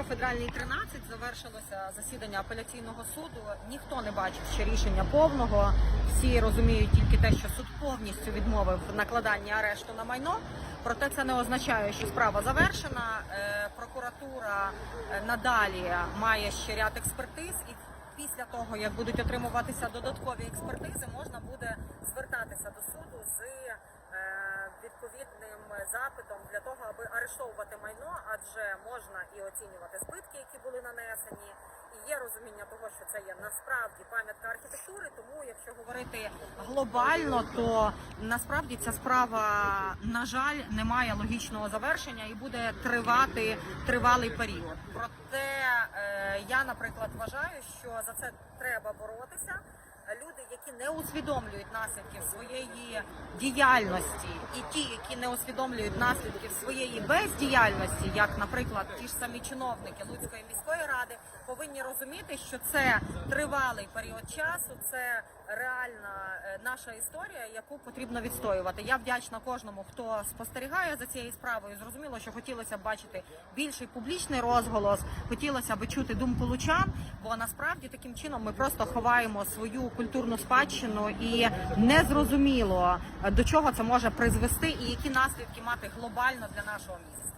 Кафедральній 13 завершилося засідання апеляційного суду. Ніхто не бачив ще рішення повного. Всі розуміють тільки те, що суд повністю відмовив в накладанні арешту на майно. Проте це не означає, що справа завершена. Е, Прокуратура е, надалі має ще ряд експертиз, і після того, як будуть отримуватися додаткові експертизи, можна буде звертатися до суду з е, відповідним запитом для того, аби арештовувати майно, адже можна і оцінювати збитки, які були нанесені. І є розуміння того, що це є насправді пам'ятка архітектури. Тому, якщо говорити глобально, то насправді ця справа, на жаль, не має логічного завершення і буде тривати тривалий період. Проте е, я, наприклад, вважаю, що за це треба боротися. Люди, які не усвідомлюють наслідків своєї діяльності, і ті, які не усвідомлюють наслідків своєї бездіяльності, як, наприклад, ті ж самі чиновники Луцької міської ради, повинні розуміти, що це тривалий період часу, це реальна е, наша історія, яку потрібно відстоювати. Я вдячна кожному, хто спостерігає за цією справою. Зрозуміло, що хотілося б бачити більший публічний розголос, хотілося б чути думку лучан, бо насправді таким чином ми просто ховаємо свою культурну спадщину і незрозуміло до чого це може призвести, і які наслідки мати глобально для нашого міста.